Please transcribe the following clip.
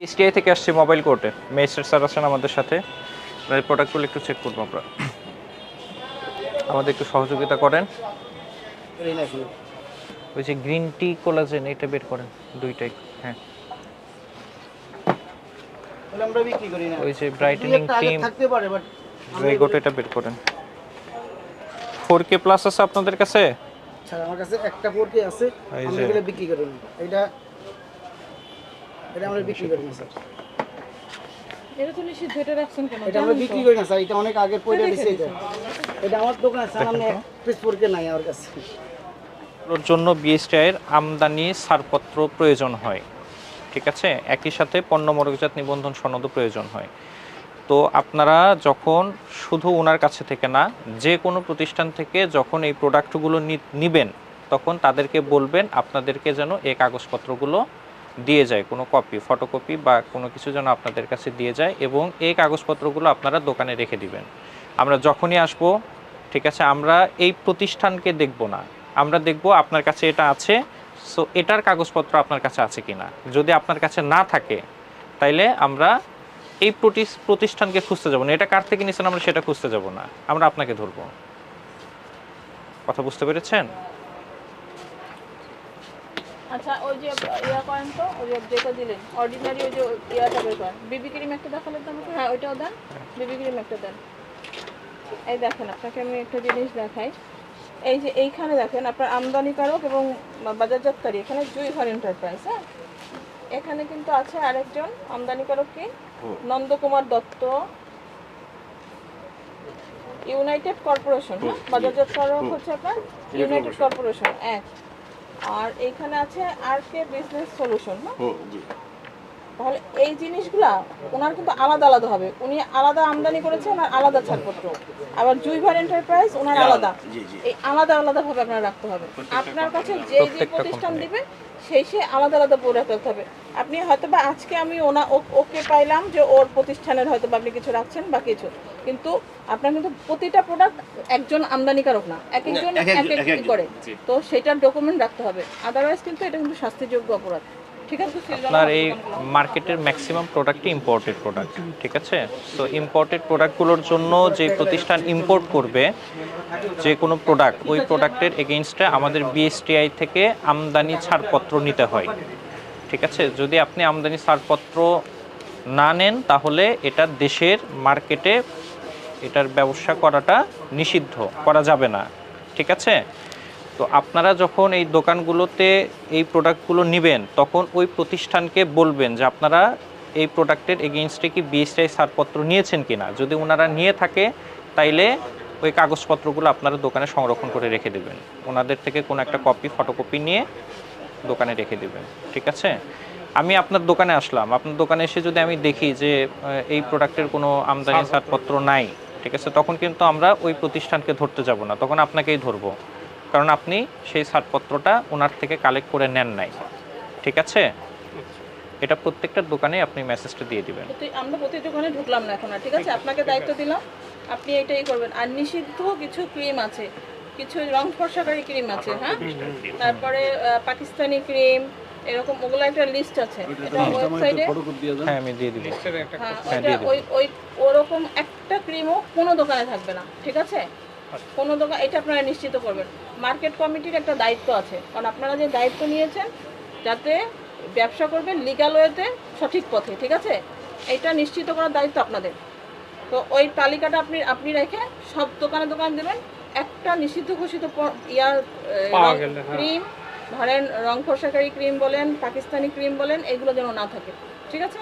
STI থেকে আসছে mobile কোর্টে মেজিস্ট্রেট স্যার আছেন আমাদের সাথে। প্রোডাক্টগুলো একটু চেক করব আমরা। আমাদের একটু সহযোগিতা করেন। ওই যে গ্রিন টি কোলাজেন এটা বের করেন দুইটাই। হ্যাঁ। তাহলে আমরা বিক্রি করি না। ওই যে ব্রাইটেনিং ক্রিম থাকতে পারে বাট রেগোট এটা বের করেন। ফোর কে প্লাস আছে আপনাদের কাছে? স্যার আমার কাছে একটা পোর্টে আছে। এই আমরা যে- এগুলো বিক্রি করি এটা এটা আমরা বিক্রি করি না স্যার। এটা তো নিষিদ্ধ এটা রাখছেন কেন? এটা আমরা বিক্রি করি না স্যার। এটা অনেক আগে পয়লা দিছে এটা। এটা আমার দোকানে স্যার আমি পিস পোর্টে নাই আমার কাছে। ওর জন্য বিএসটিআইয়ের আমদানি ছাড়পত্র প্রয়োজন হয় ঠিক আছে? একই সাথে পণ্য মরকজাত নিবন্ধন সনদ প্রয়োজন হয়। তো আপনারা যখন শুধু ওনার কাছে থেকে না যে কোনো প্রতিষ্ঠান থেকে যখন এই প্রোডাক্টগুলো নিবেন তখন তাদেরকে বলবেন আপনাদেরকে যেন এই কাগজপত্রগুলো দিয়ে যায়, কোনো কপি ফটোকপি বা কোনো কিছু যেন আপনাদের কাছে দিয়ে যায় এবং এই কাগজপত্রগুলো আপনারা দোকানে রেখে দিবেন। আমরা যখনই আসব, ঠিক আছে, আমরা এই প্রতিষ্ঠানকে দেখব না। আমরা দেখব আপনার কাছে এটা আছে সো এটার কাগজপত্র আপনার কাছে আছে কিনা। যদি আপনার কাছে না থাকে, তাইলে আমরা এই প্রতিষ্ঠানকে খুঁজতে যাব না। এটা কার থেকে নিছেন আমরা সেটা খুঁজতে যাব না। আমরা আপনাকে ধরবো। কথা বুঝতে পেরেছেন? আচ্ছা ওই যে ইয়া করেন তো ওই যেটা দিলেন অর্ডিনারি ওই যে ইয়াটা বের করেন। বিবি ক্রিম একটা দেখালেন তো আমাকে? হ্যাঁ ওইটাও দেন। বিবি ক্রিম একটা দেন। এই দেখেন আপনাকে আমি একটা জিনিস দেখাই। এই যে এইখানে দেখেন আপনার আমদানিকারক এবং বাজারজাতকারী এখানে জুই ঘর এন্টারপ্রাইজ হ্যাঁ? এখানে কিন্তু আছে আরেকজন আমদানিকারক কি? নন্দকুমার দত্ত। ইউনাইটেড কর্পোরেশন হ্যাঁ? বাজারজাতকারক হচ্ছে আপনার ইউনাইটেড কর্পোরেশন এক। আর এখানে আছে আর কে বিজনেস সলিউশন তাহলে এই জিনিসগুলা ওনার কিন্তু আলাদা আলাদা হবে। উনি আলাদা আমদানি করেছে ওনার আলাদা ছাড়পত্র। আবার জুইভার এন্টারপ্রাইজ ওনার আলাদা এই আলাদা আলাদা ভাবে আপনার রাখতে হবে। আপনার কাছে যে যে প্রতিষ্ঠান দিবে সেই সে আলাদা আলাদা প্রোডাক্ট রাখতে হবে। আপনি হয়তো বা আজকে আমি ওনা ও- ওকে পাইলাম যে ওর প্রতিষ্ঠানের হয়তো বা আপনি কিছু রাখছেন বা কিছু। কিন্তু আপনার কিন্তু প্রতিটা প্রোডাক্ট একজন আমদানিকারক না। এক একজন এক এক করে। তো সেটার ডকুমেন্ট রাখতে হবে। আদারওয়াইজ কিন্তু এটা কিন্তু শাস্তিযোগ্য অপরাধ। ঠিক আছে? আপনার এই মার্কেটের ম্যাক্সিমাম প্রোডাক্টই ইম্পোর্টেড প্রোডাক্ট ঠিক আছে? তো ইম্পোর্টেড প্রোডাক্টগুলোর জন্য যে প্রতিষ্ঠান ইম্পোর্ট করবে যে কোনো প্রোডাক্ট ওই প্রোডাক্টের এগেনস্টে আমাদের বিএসটিআই থেকে আমদানি ছাড়পত্র নিতে হয়। ঠিক আছে? যদি আপনি আমদানি ছাড়পত্র না নেন, তাহলে এটা দেশের মার্কেটে এটার ব্যবসা করাটা নিষিদ্ধ, করা যাবে না। ঠিক আছে? তো আপনারা যখন এই দোকানগুলোতে এই প্রোডাক্টগুলো নেবেন, তখন ওই প্রতিষ্ঠানকে বলবেন যে, আপনারা এই প্রোডাক্টের এগেনস্টে কি বিএসটিআই ছাড়পত্র নিয়েছেন কিনা? যদি ওনারা নিয়ে থাকে, তাইলে ওই কাগজপত্রগুলো আপনারা দোকানে সংরক্ষণ করে রেখে দেবেন। ওনাদের থেকে কোনো একটা কপি ফটোকপি নিয়ে দোকানে রেখে দেবেন ঠিক আছে? আমি আপনার দোকানে আসলাম। আপনার দোকানে এসে যদি আমি দেখি যে এই প্রোডাক্টের কোনো আমদানি ছাড়পত্র নাই ঠিক আছে? তখন কিন্তু আমরা ওই প্রতিষ্ঠানকে ধরতে যাব না। তখন আপনাকেই ধরবো। কারণ আপনি সেই ছাড়পত্রটা ওনার থেকে কালেক্ট করে নেন নাই ঠিক আছে? এটা প্রত্যেকটা দোকানে আপনি মেসেজটা দিয়ে দিবেন। আমরা প্রতি দোকানে ঢুকলাম না এখন আর ঠিক আছে? আপনাকে দায়িত্ব দিলাম। আপনি এটাই করবেন। আর নিষিদ্ধ কিছু ক্রিম আছে। কিছু রং ফর্সাকারী ক্রিম আছে হ্যাঁ? তারপরে পাকিস্তানি ক্রিম এরকম ওগুলো একটা লিস্ট আছে। এটা ওয়েবসাইটে হ্যাঁ আমি দিয়ে দিব। হ্যাঁ হ্যাঁ, ওইটা ওই ওই ওরকম একটা ক্রিমও কোনো দোকানে থাকবে না ঠিক আছে? কোনো দোকান এটা আপনারা নিশ্চিত করবেন। মার্কেট কমিটির একটা দায়িত্ব আছে। কারণ আপনারা যে দায়িত্ব নিয়েছেন যাতে ব্যবসা করবেন লিগাল ওয়েতে সঠিক পথে ঠিক আছে? এটা নিশ্চিত করার দায়িত্ব আপনাদের। তো ওই তালিকাটা আপনি আপনি রেখে সব দোকানে দোকান দেবেন। একটা নিষিদ্ধ ঘোষিত ইয়ার ক্রিম ধরেন রং ফর্সাকারী ক্রিম বলেন পাকিস্তানি ক্রিম বলেন এগুলো যেন না থাকে। ঠিক আছে।